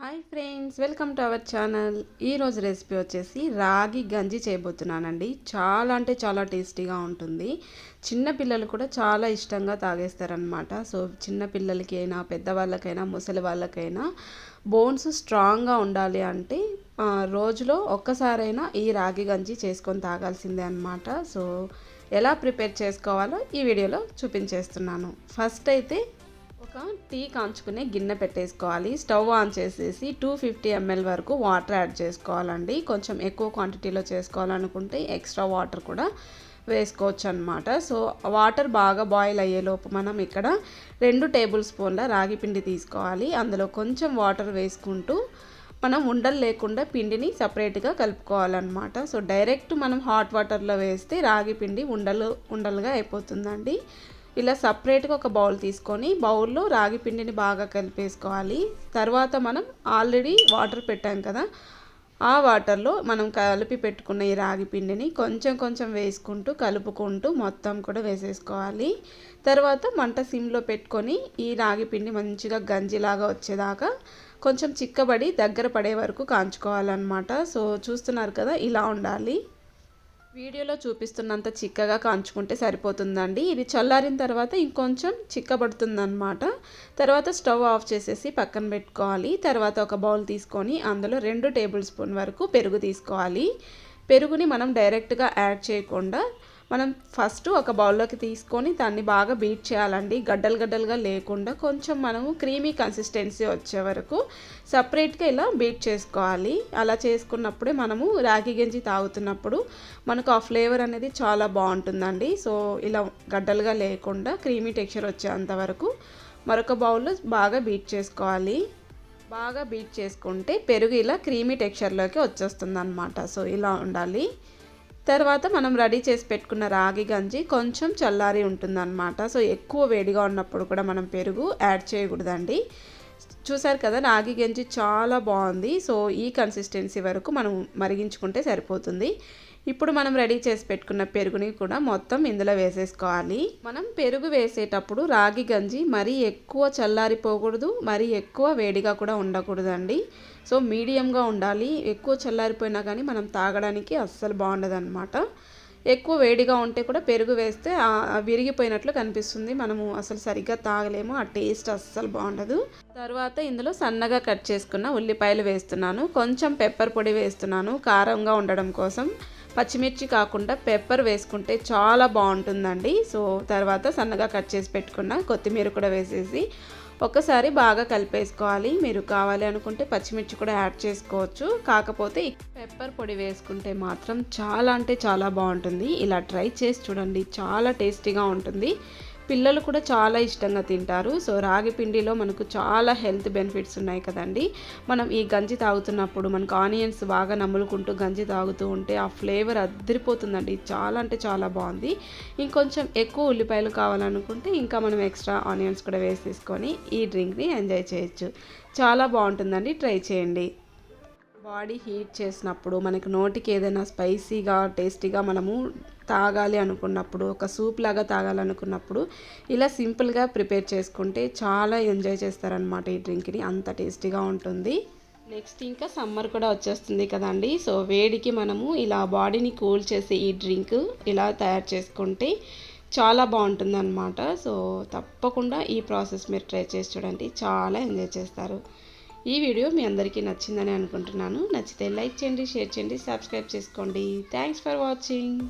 Hi friends welcome to our channel. ఈరోజు recipe వచ్చేసి రాగి గంజి చేయబోతున్నానండి. చాలా అంటే చాలా టేస్టీగా ఉంటుంది. చిన్న పిల్లలు కూడా చాలా ఇష్టంగా తాగేస్తారనమాట సో చిన్న పిల్లలకైనా పెద్దవాళ్ళకైనా ముసలి వాళ్ళకైనా బోన్స్ స్ట్రాంగ్గా ఉండాలి అంటే రోజులో ఒక్కసారైనా ఈ రాగి గంజి చేసుకొని తాగాల్సిందే అనమాట సో ఎలా ప్రిపేర్ చేసుకోవాలో ఈ వీడియోలో చూపించేస్తున్నాను. ఫస్ట్ అయితే ఒక టీ కాంచుకునే గిన్నె పెట్టేసుకోవాలి. స్టవ్ ఆన్ చేసేసి టూ ఫిఫ్టీ ఎంఎల్ వరకు వాటర్ యాడ్ చేసుకోవాలండి. కొంచెం ఎక్కువ క్వాంటిటీలో చేసుకోవాలనుకుంటే ఎక్స్ట్రా వాటర్ కూడా వేసుకోవచ్చు అనమాట సో వాటర్ బాగా బాయిల్ అయ్యేలోపు మనం ఇక్కడ రెండు టేబుల్ స్పూన్ల రాగి పిండి తీసుకోవాలి. అందులో కొంచెం వాటర్ వేసుకుంటూ మనం ఉండలు లేకుండా పిండిని సపరేట్గా కలుపుకోవాలన్నమాట. సో డైరెక్ట్ మనం హాట్ వాటర్లో వేస్తే రాగి పిండి ఉండలు ఉండలుగా అయిపోతుందండి. ఇలా సపరేట్గా ఒక బౌల్ తీసుకొని బౌల్లో రాగి పిండిని బాగా కలిపేసుకోవాలి. తర్వాత మనం ఆల్రెడీ వాటర్ పెట్టాం కదా ఆ వాటర్లో మనం కలిపి పెట్టుకున్న ఈ రాగి పిండిని కొంచెం కొంచెం వేసుకుంటూ కలుపుకుంటూ మొత్తం కూడా వేసేసుకోవాలి. తర్వాత మంట సిమ్లో పెట్టుకొని ఈ రాగి పిండి మంచిగా గంజిలాగా వచ్చేదాకా కొంచెం చిక్కబడి దగ్గర పడే వరకు కాంచుకోవాలన్నమాట. సో చూస్తున్నారు కదా ఇలా ఉండాలి. వీడియోలో చూపిస్తున్నంత చిక్కగా కాంచుకుంటే సరిపోతుందండి. ఇది చల్లారిన తర్వాత ఇంకొంచెం చిక్కబడుతుందన్నమాట. తర్వాత స్టవ్ ఆఫ్ చేసేసి పక్కన పెట్టుకోవాలి. తర్వాత ఒక బౌల్ తీసుకొని అందులో రెండు టేబుల్ స్పూన్ వరకు పెరుగు తీసుకోవాలి. పెరుగుని మనం డైరెక్ట్గా యాడ్ చేయకుండా మనం ఫస్ట్ ఒక బౌల్లోకి తీసుకొని దాన్ని బాగా బీట్ చేయాలండి. గడ్డలు గడ్డలుగా లేకుండా కొంచెం మనము క్రీమీ కన్సిస్టెన్సీ వచ్చే వరకు సపరేట్గా ఇలా బీట్ చేసుకోవాలి. అలా చేసుకున్నప్పుడే మనము రాగి గంజి తాగుతున్నప్పుడు మనకు ఆ ఫ్లేవర్ అనేది చాలా బాగుంటుందండి. సో ఇలా గడ్డలుగా లేకుండా క్రీమీ టెక్స్చర్ వచ్చేంత వరకు మరొక బౌల్లో బాగా బీట్ చేసుకోవాలి. బాగా బీట్ చేసుకుంటే పెరుగు ఇలా క్రీమీ టెక్స్చర్లోకి వచ్చేస్తుంది అనమాట సో ఇలా ఉండాలి. తర్వాత మనం రెడీ చేసి పెట్టుకున్న రాగి గంజి కొంచెం చల్లారి ఉంటుందన్నమాట. సో ఎక్కువ వేడిగా ఉన్నప్పుడు కూడా మనం పెరుగు యాడ్ చేయకూడదండి. చూసారు కదా రాగి గంజి చాలా బాగుంది. సో ఈ కన్సిస్టెన్సీ వరకు మనం మరిగించుకుంటే సరిపోతుంది. ఇప్పుడు మనం రెడీ చేసి పెట్టుకున్న పెరుగుని కూడా మొత్తం ఇందులో వేసేసుకోవాలి. మనం పెరుగు వేసేటప్పుడు రాగి గంజి మరీ ఎక్కువ చల్లారిపోకూడదు మరీ ఎక్కువ వేడిగా కూడా ఉండకూడదండి. సో మీడియంగా ఉండాలి. ఎక్కువ చల్లారిపోయినా కానీ మనం తాగడానికి అస్సలు బాగుండదు ఎక్కువ వేడిగా ఉంటే కూడా పెరుగు వేస్తే విరిగిపోయినట్లు కనిపిస్తుంది. మనము అసలు సరిగ్గా తాగలేము ఆ టేస్ట్ అస్సలు బాగుండదు. తర్వాత ఇందులో సన్నగా కట్ చేసుకున్న ఉల్లిపాయలు వేస్తున్నాను. కొంచెం పెప్పర్ పొడి వేస్తున్నాను కారంగా ఉండడం కోసం. పచ్చిమిర్చి కాకుండా పెప్పర్ వేసుకుంటే చాలా బాగుంటుందండి. సో తర్వాత సన్నగా కట్ చేసి పెట్టుకున్న కొత్తిమీర కూడా వేసేసి ఒకసారి బాగా కలిపేసుకోవాలి. మీరు కావాలి అనుకుంటే పచ్చిమిర్చి కూడా యాడ్ చేసుకోవచ్చు. కాకపోతే పెప్పర్ పొడి వేసుకుంటే మాత్రం చాలా అంటే చాలా బాగుంటుంది. ఇలా ట్రై చేసి చూడండి. చాలా టేస్టీగా ఉంటుంది. పిల్లలు కూడా చాలా ఇష్టంగా తింటారు. సో రాగి పిండిలో మనకు చాలా హెల్త్ బెనిఫిట్స్ ఉన్నాయి కదండి. మనం ఈ గంజి తాగుతున్నప్పుడు మనకు ఆనియన్స్ బాగా నములుకుంటూ గంజి తాగుతూ ఉంటే ఆ ఫ్లేవర్ అద్దరిపోతుందండి చాలా అంటే చాలా బాగుంది. ఇంకొంచెం ఎక్కువ ఉల్లిపాయలు కావాలనుకుంటే ఇంకా మనం ఎక్స్ట్రా ఆనియన్స్ కూడా వేసేసుకొని ఈ డ్రింక్ని ఎంజాయ్ చేయొచ్చు. చాలా బాగుంటుందండి. ట్రై చేయండి. బాడీ హీట్ చేసినప్పుడు మనకు నోటికి ఏదైనా స్పైసీగా టేస్టీగా మనము తాగాలి అనుకున్నప్పుడు ఒక సూప్ లాగా తాగాలనుకున్నప్పుడు ఇలా సింపుల్గా ప్రిపేర్ చేసుకుంటే చాలా ఎంజాయ్ చేస్తారనమాట ఈ డ్రింక్ని అంత టేస్టీగా ఉంటుంది. నెక్స్ట్ ఇంకా సమ్మర్ కూడా వచ్చేస్తుంది కదండి. సో వేడికి మనము ఇలా బాడీని కూల్ చేసే ఈ డ్రింక్ ఇలా తయారు చేసుకుంటే చాలా బాగుంటుంది అనమాట సో తప్పకుండా ఈ ప్రాసెస్ మీరు ట్రై చేసి చూడండి. చాలా ఎంజాయ్ చేస్తారు. ఈ వీడియో మీ అందరికీ నచ్చిందని అనుకుంటున్నాను. నచ్చితే లైక్ చేయండి షేర్ చేయండి సబ్స్క్రైబ్ చేసుకోండి. Thanks for watching.